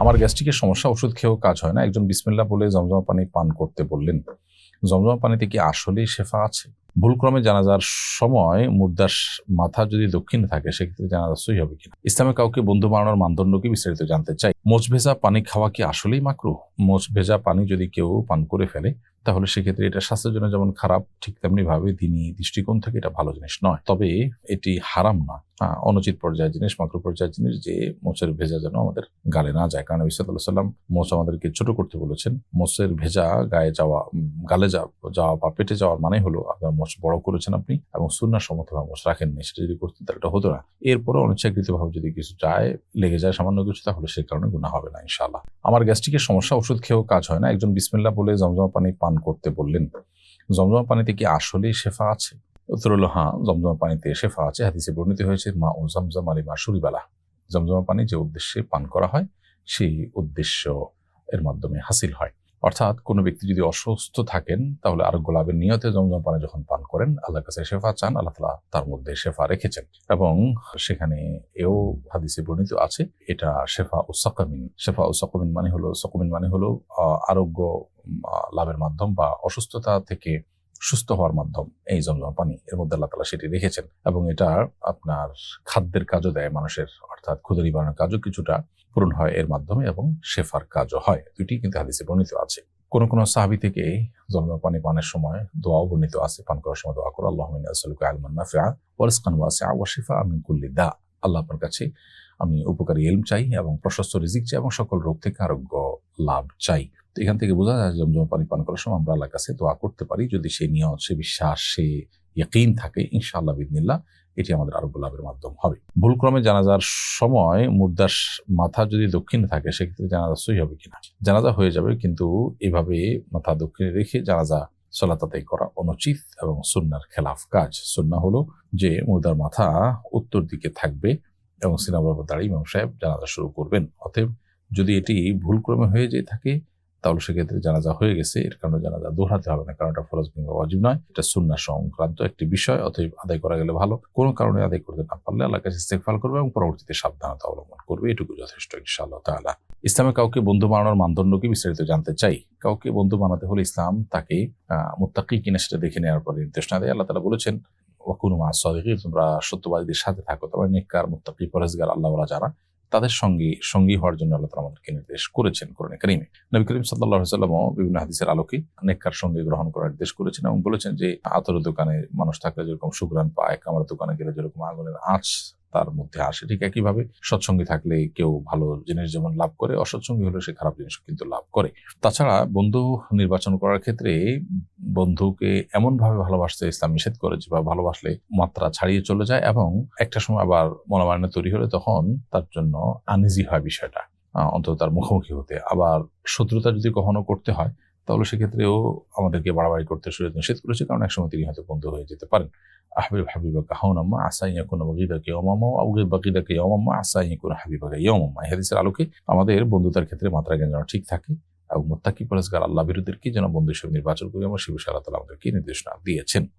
আমার গ্যাস্ট্রিকের সমস্যা, ওষুধ খেয়েও কাজ হয় না। একজন বিসমিল্লা বলে জমজমা পানি পান করতে বললেন জমজমা পানিতে কি আসলেই শেফা আছে? ভুলক্রমে জানাজার সময় মুর্দার মাথা যদি দক্ষিণে থাকে, সেক্ষেত্রে জানাজা সই হবে কিনা? ইসলামে কাউকে বন্ধু বানানোর মানদণ্ডকে বিস্তারিত জানতে চাই? মোচ ভেজা পানি খাওয়া কি আসলেই মাকরু মোচ ভেজা পানি যদি কেউ পান করে ফেলে তাহলে সেক্ষেত্রে এটা স্বাস্থ্যের জন্য যেমন খারাপ, ঠিক তেমনি ভাবে দিনই দৃষ্টিকোণ থেকে এটা ভালো জিনিস নয়। তবে এটি হারাম না। অনুচিত পর্যায়ের জিনিস মাকরু পর্যায়ের জিনিস যে মোচের ভেজা যেন আমাদের গালে না যায়। কারণ বিসাদুল্লাহ সাল্লাম মোচ আমাদেরকে ছোট করতে বলেছেন। মোচের ভেজা গায়ে যাওয়া গালে যাওয়া বা পেটে যাওয়ার মানে হলো আপনার মোচ বড় করেছেন আপনি এবং সুন্নার সম্মতভাবে মোচ রাখেননি। সেটা যদি করতেন তাহলে এটা হতো না। এরপরে অনিচ্ছাকৃতভাবে যদি কিছু যায়, লেগে যায় সামান্য কিছু, তাহলে সে কারণে গুণা হবে না, ইনশাআল্লাহ। আমার গ্যাস্ট্রিকের সমস্যা, ওষুধ খেয়েও কাজ হয় না। একজন বিসমিল্লা বলে জমজমা পানি পান করতে বললেন জমজমা পানিতে কি আসলেই শেফা আছে? উত্তর হলো হ্যাঁ জমজমা পানিতে শেফা আছে, হাদিসে বর্ণিত হয়েছে, মা ও জমজম আলী মা সুরিবালা জমজমা পানি যে উদ্দেশ্যে পান করা হয়, সেই উদ্দেশ্য এর মাধ্যমে হাসিল হয়। অর্থাৎ কোনো ব্যক্তি যদি অসুস্থ থাকেন, তাহলে আরোগ্য লাভের নিয়তে জমজম পানি যখন পান করেন, আল্লাহর কাছে শেফা চান, আল্লাহ তালা তার মধ্যে শেফা রেখেছেন। এবং সেখানে এও হাদিসে বর্ণিত আছে, এটা শেফা ও সকমিন। শেফা ও সকমিন মানে হলো, সকমিন মানে হলো আরোগ্য লাভের মাধ্যম বা অসুস্থতা থেকে সুস্থ হওয়ার মাধ্যম, এই জমজমা পানি এর মধ্যে আল্লাহ তালা সেটি রেখেছেন এবং এটা আপনার খাদ্যের কাজও দেয়, মানুষের অর্থাৎ ক্ষুদে নিবারণের কাজও কিছুটা পূরণ হয় এর মাধ্যমে এবং শেফার কাজও হয়। দুটি কিন্তু হাদিসে বর্ণিত আছে। কোন কোন সাহাবি থেকে জমজমা পানি পানের সময় দোয়াও বর্ণিত আছে, পান করার সময় দোয়া করো আল্লাহ কুল্লি দা। আল্লাহ আপনার কাছে আমি উপকারী এলম চাই এবং প্রশস্ত রিজিক চাই এবং সকল রোগ থেকে আরোগ্য লাভ চাই। তো এখান থেকে বোঝা যায় জমজমা পানি পান করার সময় আমরা আল্লাহর কাছে দোয়া করতে পারি। যদি সেই নিয়ত সে বিশ্বাস, সে ইয়কিন থাকে, ইনশাআল্লাহ বিদিনিল্লাহ এটি আমাদের আরোগ্য লাভের মাধ্যম হবে। ভুলক্রমে জানাজার সময় মুর্দার মাথা যদি দক্ষিণে থাকে, সেক্ষেত্রে জানাজা সই হবে কিনা? জানাজা হয়ে যাবে, কিন্তু এভাবে মাথা দক্ষিণে রেখে জানাজা সলাতাতাই করা অনুচিত এবং সুন্নার খেলাফ কাজ। সুন্না হলো যে মুর্দার মাথা উত্তর দিকে থাকবে এবং সিনা বরাবর দাঁড়িয়ে ইমাম সাহেব জানাজা শুরু করবেন। অতএব যদি এটি ভুলক্রমে হয়ে যেয়ে থাকে তাহলে সেক্ষেত্রে জানাজা হয়ে গেছে। এর কারণে জানাজা দোহরাতে হবে না, কারণ এটা ফরজ কিংবা ওয়াজিব নয়। এটা সুন্না সংক্রান্ত একটি বিষয়, অতএব আদায় করা গেলে ভালো। কোনো কারণে আদায় করতে না পারলে আল্লাহ কাছে ইস্তেকফাল করবে এবং পরবর্তীতে সাবধানতা অবলম্বন করবে। এটুকু যথেষ্ট, ইনশাআল্লাহ তাআলা। ইসলামে কাউকে বন্ধু বানানোর মানদণ্ডকে বিস্তারিত জানতে চাই? কাউকে বন্ধু বানাতে হলে ইসলাম তাকে মুত্তাকি কিনা সেটা দেখে নেওয়ার পরে নির্দেশনা দেয়। আল্লাহ তালা বলেছেন ওয়াকুনু মা সাদিকিন তোমরা সত্যবাদীদের সাথে থাকো, তোমরা নেককার, মুত্তাকি পরেজগার আল্লাহ যারা। তাদের সঙ্গে, সঙ্গী হওয়ার জন্য আল্লাহ তালা আমাদেরকে নির্দেশ করেছেন কোরআন কারিমে। নবী করিম সাল্লাহ সাল্লামও বিভিন্ন হাদিসের আলোকে নেককার সঙ্গে গ্রহণ করার নির্দেশ করেছেন এবং বলেছেন যে আতর দোকানে মানুষ থাকলে যেরকম সুগ্রান পায় কামার দোকানে গেলে যেরকম আগুনের আঁচ তার মধ্যে আসে। ঠিক একইভাবে সৎসঙ্গী থাকলে কেউ ভালো জিনিস যেমন লাভ করে, অসৎসঙ্গী হলে সে খারাপ জিনিস কিন্তু লাভ করে। তাছাড়া বন্ধু নির্বাচন করার ক্ষেত্রে বন্ধুকে এমনভাবে ভালোবাসতে ইসলাম নিষেধ করেছে বা ভালোবাসলে মাত্রা ছাড়িয়ে চলে যায় এবং একটা সময় আবার মনোমালিন্য তৈরি হলে তখন তার জন্য আনইজি হয় বিষয়টা। অন্তত তার মুখোমুখি হতে। আবার শত্রুতা যদি কখনো করতে হয় তাহলে সেক্ষেত্রেও আমাদেরকে বাড়াবাড়ি করতে শুরু নিষেধ করেছে, কারণ একসময় তিনি হয়তো বন্ধু হয়ে যেতে পারেন। আহবিব হাবিবা কাহনাম্মা আসাই ইয়াকুন বাগিদাকে ইয়ামাম্মা বাকিদা কে ইয়ামাম্মা আসাই কোনো হাবিবাকা ইয়ামাম্মা। হাদিসের আলোকে আমাদের বন্ধুতার ক্ষেত্রে মাত্রা জ্ঞান যেন ঠিক থাকে এবং মোত্তাকি পরেজগার আল্লাহ বিরুদ্ধের কি যেন বন্ধু হিসেবে নির্বাচন করি, আমার সে তালা আমাদেরকে নির্দেশনা দিয়েছেন।